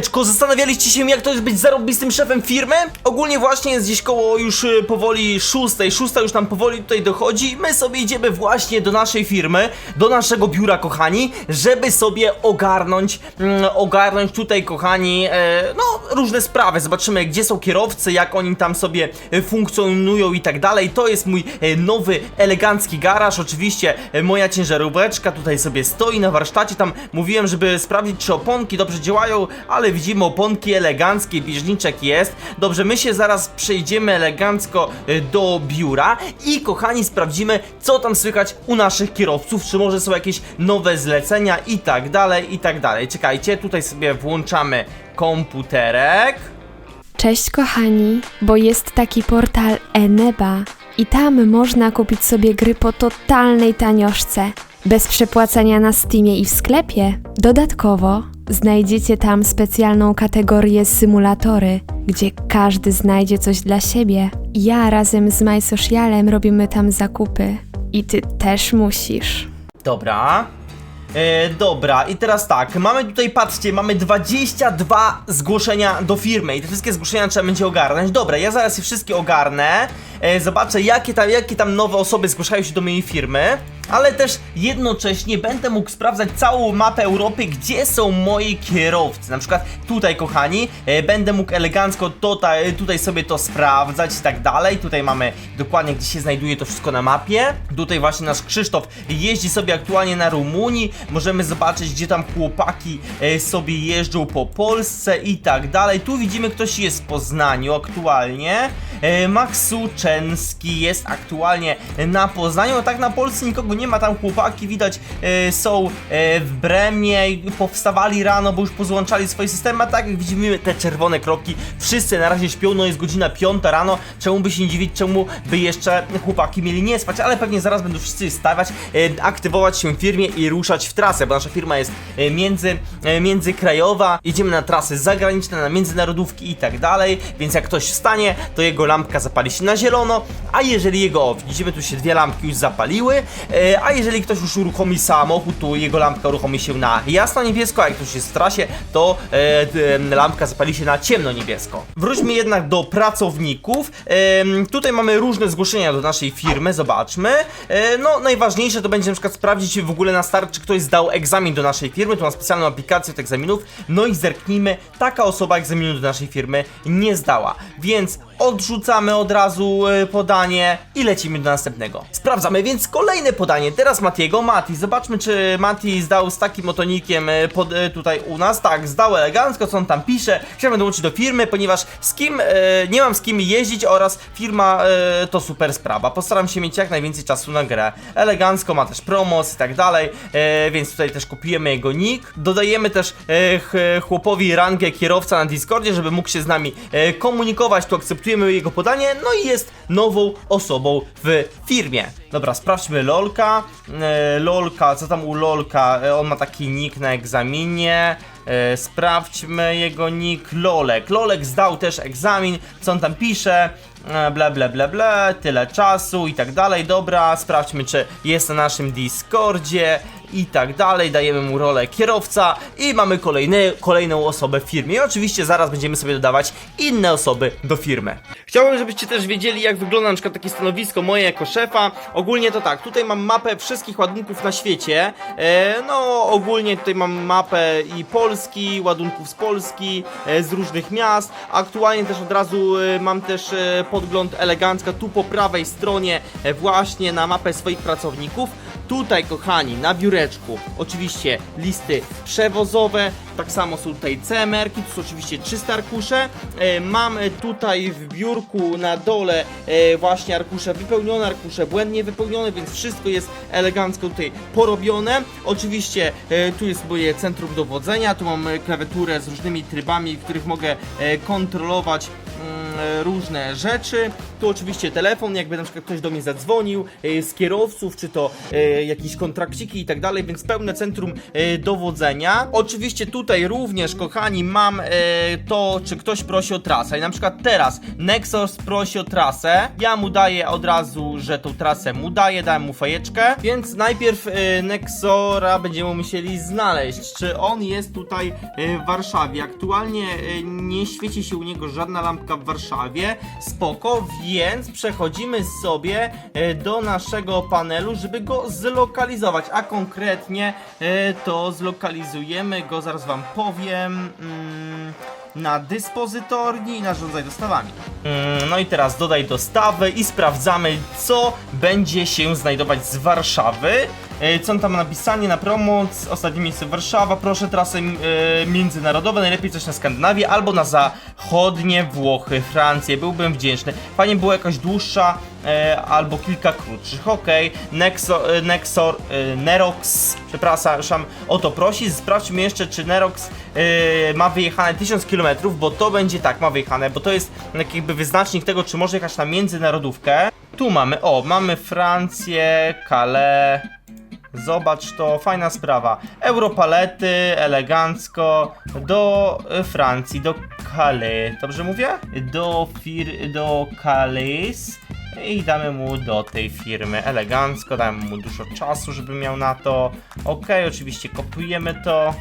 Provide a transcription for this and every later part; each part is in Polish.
Siemaneczko, zastanawialiście się jak to jest być zarobistym szefem firmy? Ogólnie właśnie jest gdzieś koło już y, powoli szóstej, szósta już tam powoli tutaj dochodzi. My sobie idziemy właśnie do naszej firmy, do naszego biura kochani Żeby sobie ogarnąć, mm, ogarnąć tutaj kochani, e, no różne sprawy. Zobaczymy gdzie są kierowcy, jak oni tam sobie funkcjonują i tak dalej. To jest mój e, nowy, elegancki garaż. Oczywiście e, moja ciężaróweczka tutaj sobie stoi na warsztacie. Tam mówiłem, żeby sprawdzić czy oponki dobrze działają Ale widzimy oponki eleganckie, bieżniczek jest. Dobrze, my się zaraz przejdziemy elegancko e, do biura I kochani sprawdzimy co tam słychać u naszych kierowców Czy może są jakieś nowe zlecenia i tak dalej, i tak dalej. Czekajcie, tutaj sobie włączamy komputerek. Cześć kochani, bo jest taki portal Eneba i tam można kupić sobie gry po totalnej tanioszce, bez przepłacania na Steamie i w sklepie. Dodatkowo znajdziecie tam specjalną kategorię symulatory, gdzie każdy znajdzie coś dla siebie. Ja razem z MySocialem robimy tam zakupy i ty też musisz. Dobra. E, dobra, i teraz tak, mamy tutaj, patrzcie, mamy 22 zgłoszenia do firmy i te wszystkie zgłoszenia trzeba będzie ogarnąć. Dobra, ja zaraz je wszystkie ogarnę, e, zobaczę jakie tam, jakie tam nowe osoby zgłaszają się do mojej firmy, ale też jednocześnie będę mógł sprawdzać całą mapę Europy, gdzie są moi kierowcy. Na przykład tutaj, kochani, e, będę mógł elegancko tutaj, tutaj sobie to sprawdzać i tak dalej. Tutaj mamy dokładnie, gdzie się znajduje to wszystko na mapie. Tutaj właśnie nasz Krzysztof jeździ sobie aktualnie na Rumunii. Możemy zobaczyć, gdzie tam chłopaki e, sobie jeżdżą po Polsce i tak dalej. Tu widzimy, ktoś jest w Poznaniu aktualnie. E, Maksuczenski jest aktualnie na Poznaniu, a tak na Polsce nikogo nie ma, tam chłopaki widać e, są e, w Bremie, i powstawali rano, bo już pozłączali swoje systemy, a tak jak widzimy te czerwone kropki, wszyscy na razie śpią, no jest godzina 5 rano, czemu by się nie dziwić, czemu by jeszcze chłopaki mieli nie spać, ale pewnie zaraz będą wszyscy stawać, e, aktywować się w firmie i ruszać w trasę, bo nasza firma jest e, między, e, międzykrajowa, jedziemy na trasy zagraniczne, na międzynarodówki i tak dalej, więc jak ktoś wstanie, to jego lampka zapali się na zielono, a jeżeli jego, widzimy tu się dwie lampki już zapaliły, e, a jeżeli ktoś już uruchomi samochód, to jego lampka uruchomi się na jasno-niebiesko, a jak ktoś jest w trasie, to e, lampka zapali się na ciemno-niebiesko. Wróćmy jednak do pracowników. Tutaj mamy różne zgłoszenia do naszej firmy, zobaczmy. E, no, najważniejsze to będzie na przykład sprawdzić w ogóle na start, czy ktoś zdał egzamin do naszej firmy, tu mam specjalną aplikację od egzaminów, no i zerknijmy, taka osoba egzaminu do naszej firmy nie zdała, więc odrzucamy od razu e, podanie i lecimy do następnego. Sprawdzamy więc kolejne podanie, teraz Matiego. Mati, zobaczmy czy Mati zdał z takim otonikiem e, pod, e, tutaj u nas. Tak, zdał elegancko, co on tam pisze. Chciałbym dołączyć do firmy, ponieważ z kim, nie mam z kim jeździć oraz firma to super sprawa. Postaram się mieć jak najwięcej czasu na grę. Elegancko, ma też promos i tak dalej, więc tutaj też kopiujemy jego nick. Dodajemy też ch- chłopowi rangę kierowca na Discordzie, żeby mógł się z nami komunikować. Tu akceptujemy jego podanie, no i jest nową osobą w firmie. Dobra, sprawdźmy Lolka. E, Lolka, co tam u Lolka? E, on ma taki nick na egzaminie. E, sprawdźmy jego nick Lolek. Lolek zdał też egzamin, co on tam pisze. E, Bla bla bla bla, tyle czasu i tak dalej. Dobra, sprawdźmy, czy jest na naszym Discordzie i tak dalej. Dajemy mu rolę kierowca i mamy kolejny, kolejną osobę w firmie. I oczywiście zaraz będziemy sobie dodawać inne osoby do firmy. Chciałbym, żebyście też wiedzieli, jak wygląda na przykład takie stanowisko moje jako szefa. Ogólnie to tak, tutaj mam mapę wszystkich ładunków na świecie. E, no, ogólnie tutaj mam mapę i Polski, ładunków z Polski, e, z różnych miast. Aktualnie też od razu e, mam też e, podgląd elegancka tu po prawej stronie e, właśnie na mapę swoich pracowników. Tutaj, kochani, na biureczku, oczywiście listy przewozowe, tak samo są tutaj CMR-ki, tu są oczywiście 300 arkusze. E, mamy tutaj w biurku na dole e, właśnie arkusze wypełnione, arkusze błędnie wypełnione, więc wszystko jest elegancko tutaj porobione. Oczywiście e, tu jest moje centrum dowodzenia, tu mam e, klawiaturę z różnymi trybami, w których mogę e, kontrolować mm, różne rzeczy. Tu oczywiście telefon, jakby na przykład ktoś do mnie zadzwonił, e, z kierowców, czy to e, jakieś kontrakciki i tak dalej, więc pełne centrum e, dowodzenia. Oczywiście tutaj również, kochani, mam to, czy ktoś prosi o trasę. I na przykład teraz Nexus prosi o trasę. Ja mu daję od razu, że tą trasę mu daję, dałem mu fajeczkę. Więc najpierw Nexora będziemy musieli znaleźć, czy on jest tutaj w Warszawie. Aktualnie nie świeci się u niego żadna lampka w Warszawie. Spoko, więc przechodzimy sobie e, do naszego panelu, żeby go zlokalizować. A konkretnie e, to zlokalizujemy go, zaraz wam powiem. Mm, na dyspozytorni i narządzaj dostawami. Mm, no i teraz dodaj dostawy i sprawdzamy, co będzie się znajdować z Warszawy. E, Co tam napisanie na promoc? Ostatnie miejsce Warszawa. Proszę trasy e, międzynarodowe, najlepiej coś na Skandynawię albo na zachodnie Włochy, Francję. Byłbym wdzięczny. Fajnie była jakaś dłuższa e, albo kilka krótszych. Okej. Nexo, Nexor, Nerox, przepraszam, o to prosi. Sprawdźmy jeszcze, czy Nerox ma wyjechane 1000 km, bo to będzie tak, ma wyjechane, bo to jest jakby wyznacznik tego, czy może jechać na międzynarodówkę. Tu mamy, o, mamy Francję, Calais. Zobacz to, fajna sprawa. Europalety, elegancko, do y, Francji, do Calais. Dobrze mówię? Do fir... do Calais. I damy mu do tej firmy elegancko, damy mu dużo czasu, żeby miał na to. Ok, oczywiście kopiujemy to.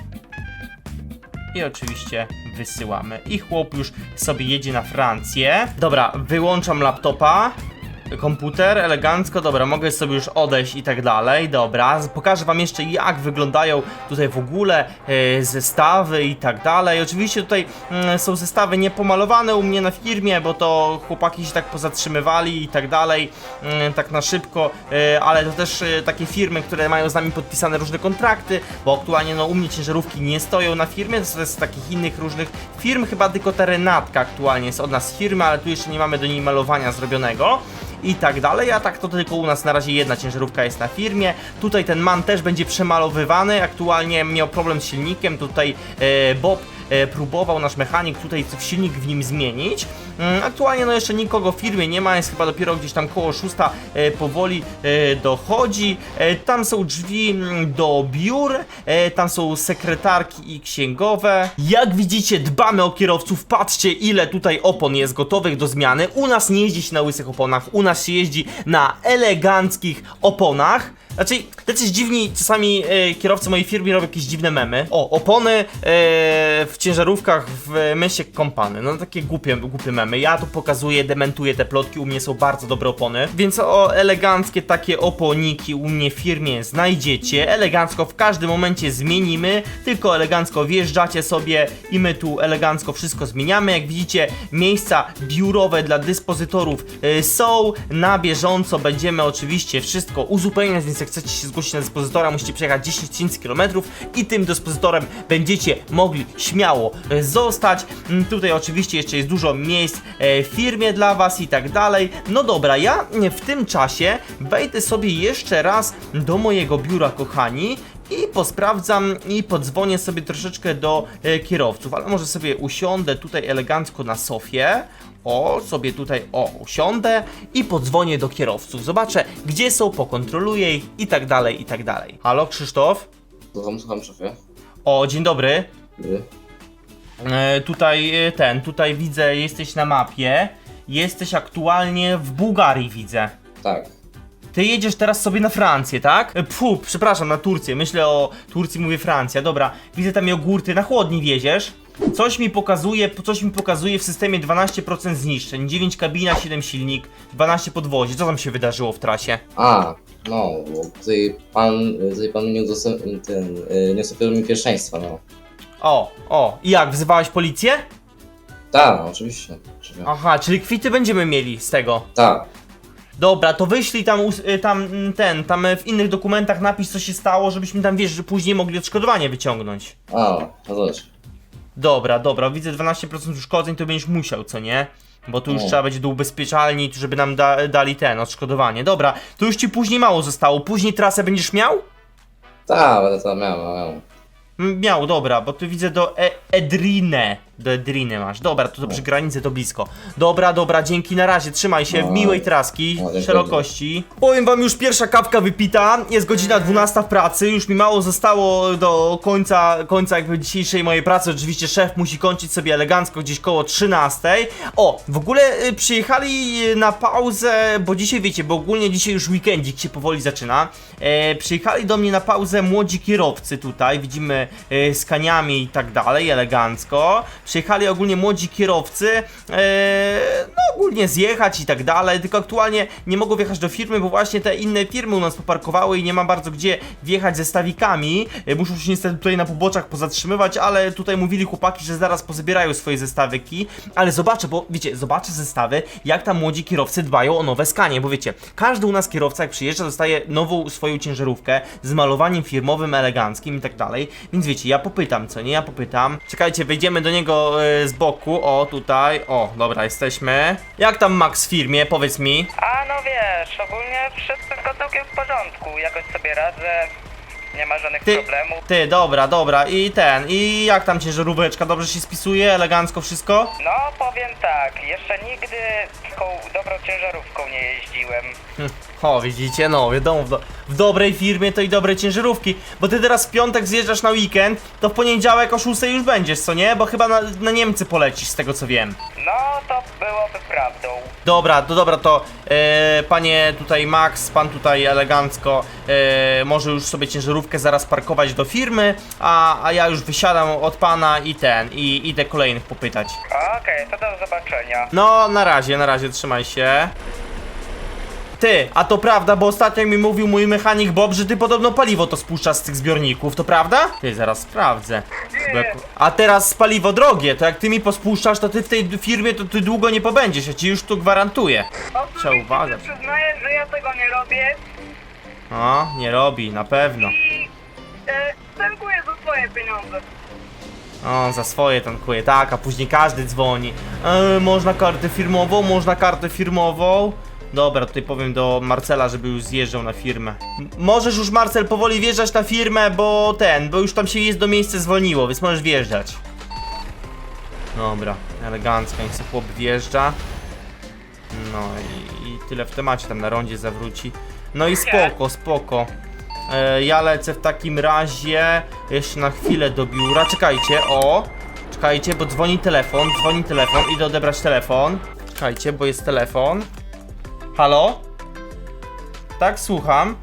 I oczywiście wysyłamy. I chłop już sobie jedzie na Francję. Dobra, wyłączam laptopa. Komputer, elegancko, dobra, mogę sobie już odejść i tak dalej, dobra. Pokażę wam jeszcze jak wyglądają tutaj w ogóle e, zestawy i tak dalej. Oczywiście tutaj mm, są zestawy niepomalowane u mnie na firmie, bo to chłopaki się tak pozatrzymywali i tak dalej, mm, tak na szybko, e, ale to też e, takie firmy, które mają z nami podpisane różne kontrakty, bo aktualnie no u mnie ciężarówki nie stoją na firmie, to jest z takich innych różnych firm, chyba tylko ta Renatka aktualnie jest od nas firmy, ale tu jeszcze nie mamy do niej malowania zrobionego i tak dalej, a tak to tylko u nas na razie jedna ciężarówka jest na firmie. Tutaj ten man też będzie przemalowywany, aktualnie miał problem z silnikiem, tutaj e, Bob próbował nasz mechanik tutaj silnik w nim zmienić. Mm, Aktualnie no jeszcze nikogo w firmie nie ma, jest chyba dopiero gdzieś tam koło szósta e, powoli e, dochodzi. E, tam są drzwi mm, do biur, e, tam są sekretarki i księgowe. Jak widzicie dbamy o kierowców, patrzcie ile tutaj opon jest gotowych do zmiany. U nas nie jeździ się na łysych oponach, u nas się jeździ na eleganckich oponach. Znaczy, jacyś dziwni czasami e, kierowcy mojej firmy robią jakieś dziwne memy. O, opony e, w ciężarówkach w mesie kompany. No takie głupie, głupie memy. Ja tu pokazuję, dementuję te plotki, u mnie są bardzo dobre opony. Więc o eleganckie takie oponiki u mnie w firmie znajdziecie. Elegancko w każdym momencie zmienimy, tylko elegancko wjeżdżacie sobie i my tu elegancko wszystko zmieniamy. Jak widzicie, miejsca biurowe dla dyspozytorów e, są. Na bieżąco będziemy oczywiście wszystko uzupełniać, więc jak chcecie się zgłosić na dyspozytora, musicie przejechać 10 tysięcy km i tym dyspozytorem będziecie mogli śmiało e, zostać. Mm, Tutaj oczywiście jeszcze jest dużo miejsc e, w firmie dla Was i tak dalej. No dobra, ja mm, w tym czasie wejdę sobie jeszcze raz do mojego biura, kochani. I posprawdzam i podzwonię sobie troszeczkę do e, kierowców, ale może sobie usiądę tutaj elegancko na sofie. O, sobie tutaj, o, usiądę i podzwonię do kierowców. Zobaczę, gdzie są, pokontroluję ich i tak dalej, i tak dalej. Halo, Krzysztof? Słucham, słucham, szefie. O, dzień dobry. E, tutaj e, ten, tutaj widzę, jesteś na mapie. Jesteś aktualnie w Bułgarii, widzę. Tak. Ty jedziesz teraz sobie na Francję, tak? E, Pfu, przepraszam, na Turcję. Myślę o Turcji, mówię Francja. Dobra, widzę tam jogurty, na chłodni wieziesz. Coś mi pokazuje, coś mi pokazuje w systemie 12% zniszczeń, 9 kabina, 7 silnik, 12 podwozie. Co tam się wydarzyło w trasie? A, no, bo tutaj pan, tutaj pan nie ten, y, nie mi pierwszeństwa, no. O, o, i jak, wzywałeś policję? Tak, no, oczywiście. Aha, czyli kwity będziemy mieli z tego. Tak. Dobra, to wyślij tam, us- y, tam mm, ten, tam y, w innych dokumentach napisz co się stało, żebyśmy tam, wiesz, że później mogli odszkodowanie wyciągnąć. A, no też. Dobra, dobra, widzę 12% uszkodzeń, to będziesz musiał, co nie? Bo tu już O. trzeba będzie do ubezpieczalni, żeby nam da, dali ten, odszkodowanie. Dobra, to już ci później mało zostało, później trasę będziesz miał? Tak, będę to miał, miał. Miał, dobra, bo tu widzę do e Edrine. Do Edriny masz. Dobra, to, to przy granicy to blisko. Dobra, dobra, dzięki, na razie, trzymaj się, w No. miłej traski, No, dziękuję. szerokości. Powiem wam, już pierwsza kawka wypita, jest godzina 12 w pracy, już mi mało zostało do końca, końca jakby dzisiejszej mojej pracy. Oczywiście szef musi kończyć sobie elegancko gdzieś koło 13. O, w ogóle y, przyjechali y, na pauzę, bo dzisiaj wiecie, bo ogólnie dzisiaj już weekendzik się powoli zaczyna. E, przyjechali do mnie na pauzę młodzi kierowcy tutaj, widzimy e, z kaniami i tak dalej, elegancko. Przyjechali ogólnie młodzi kierowcy, e, no ogólnie zjechać i tak dalej, tylko aktualnie nie mogą wjechać do firmy, bo właśnie te inne firmy u nas poparkowały i nie ma bardzo gdzie wjechać ze stawikami. E, muszą się niestety tutaj na poboczach pozatrzymywać, ale tutaj mówili chłopaki, że zaraz pozabierają swoje zestawyki, ale zobaczę, bo wiecie, zobaczę zestawy, jak tam młodzi kierowcy dbają o nowe skanie, bo wiecie, każdy u nas kierowca jak przyjeżdża dostaje nową swoją ciężarówkę z malowaniem firmowym, eleganckim i tak dalej, więc wiecie, ja popytam, co nie, ja popytam. Czekajcie, wejdziemy do niego e, z boku, o tutaj, o, dobra, jesteśmy. Jak tam Max w firmie, powiedz mi? A no wiesz, ogólnie wszystko całkiem w porządku, jakoś sobie radzę, nie ma żadnych Ty, problemów. ty, dobra, dobra, i ten, i jak tam ciężaróweczka, dobrze się spisuje, elegancko wszystko? No powiem tak, jeszcze nigdy taką dobrą ciężarówką nie jeździłem. O, widzicie, no, wiadomo, w, do, w dobrej firmie to i dobre ciężarówki, bo ty teraz w piątek zjeżdżasz na weekend, to w poniedziałek o 6 już będziesz, co nie? Bo chyba na, na Niemcy polecisz, z tego co wiem. No to byłoby prawdą. Dobra, to dobra, to e, panie tutaj Max, pan tutaj elegancko e, może już sobie ciężarówkę zaraz parkować do firmy, a, a ja już wysiadam od pana i ten, i idę kolejnych popytać. Okej, to do zobaczenia. No, na razie, na razie, trzymaj się. Ty, a to prawda, bo ostatnio mi mówił mój mechanik Bob, że ty podobno paliwo to spuszczasz z tych zbiorników, to prawda? Ty, zaraz sprawdzę. A teraz paliwo drogie, to jak ty mi pospuszczasz, to ty w tej firmie to ty długo nie pobędziesz, ja ci już tu gwarantuję. Trzeba uważać. Przyznaję, że ja tego nie robię O, nie robi, na pewno. i e, tankuję za swoje pieniądze. O, za swoje tankuje, tak, a później każdy dzwoni. E, można kartę firmową, można kartę firmową. Dobra, tutaj powiem do Marcela, żeby już zjeżdżał na firmę. M możesz już, Marcel, powoli wjeżdżać na firmę, bo ten, bo już tam się jest do miejsca zwolniło, więc możesz wjeżdżać. Dobra, elegancko, niech sobie chłop wjeżdża. No i, i tyle w temacie, tam na rondzie zawróci. No i spoko, spoko. E, ja lecę w takim razie jeszcze na chwilę do biura. Czekajcie, o! Czekajcie, bo dzwoni telefon, dzwoni telefon, idę odebrać telefon. Czekajcie, bo jest telefon. Halo? Tak, słucham.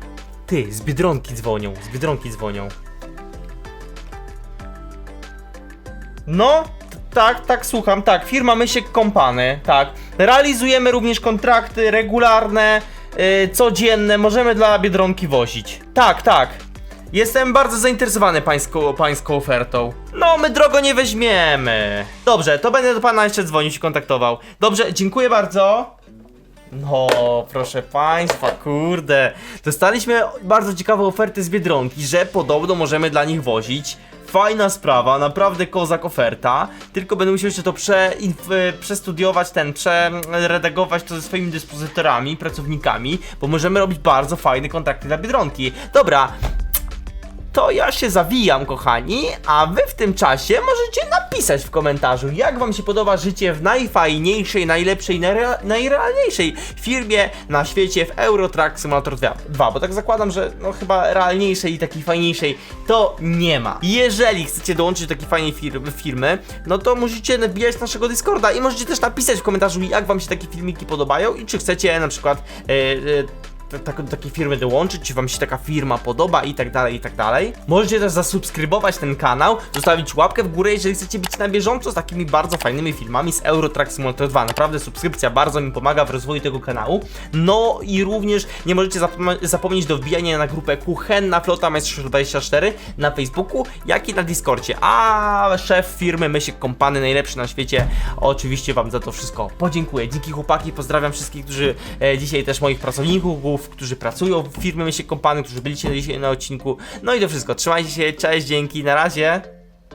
Ty, z Biedronki dzwonią, z Biedronki dzwonią. No, tak, tak, słucham, tak, firma Mysiek Kompany, tak. Realizujemy również kontrakty regularne, yy, codzienne, możemy dla Biedronki wozić. Tak, tak. Jestem bardzo zainteresowany pańską, pańską ofertą. No, my drogo nie weźmiemy. Dobrze, to będę do pana jeszcze dzwonił i kontaktował. Dobrze, dziękuję bardzo. No, proszę państwa, kurde. Dostaliśmy bardzo ciekawą ofertę z Biedronki, że podobno możemy dla nich wozić. Fajna sprawa, naprawdę kozak oferta. Tylko będę musiał jeszcze to prze, inf, e, przestudiować, ten, przeredagować to ze swoimi dyspozytorami, pracownikami, bo możemy robić bardzo fajne kontrakty dla Biedronki. Dobra, to ja się zawijam, kochani, a wy w tym czasie możecie napisać w komentarzu, jak wam się podoba życie w najfajniejszej, najlepszej, najre- najrealniejszej firmie na świecie w Eurotrack Simulator 2, 2, bo tak zakładam, że no chyba realniejszej i takiej fajniejszej to nie ma. Jeżeli chcecie dołączyć do takiej fajnej firmy, firmy, no to musicie wbijać naszego Discorda i możecie też napisać w komentarzu, jak wam się takie filmiki podobają i czy chcecie na przykład e, e, tak, takie firmy dołączyć, czy wam się taka firma podoba i tak dalej, i tak dalej. Możecie też zasubskrybować ten kanał, zostawić łapkę w górę, jeżeli chcecie być na bieżąco z takimi bardzo fajnymi filmami z Eurotrack Simulator 2. Naprawdę subskrypcja bardzo mi pomaga w rozwoju tego kanału. No i również nie możecie zapom- zapomnieć do wbijania na grupę Kuchenna Flota Majstrz 24 na Facebooku, jak i na Discordzie. A szef firmy Mysiek Kompany, najlepszy na świecie, oczywiście wam za to wszystko podziękuję. Dzięki chłopaki, pozdrawiam wszystkich, którzy e, dzisiaj też moich pracowników, którzy pracują w firmie Mysiek Kompany, którzy byli dzisiaj na odcinku. No i to wszystko. Trzymajcie się, cześć, dzięki, na razie.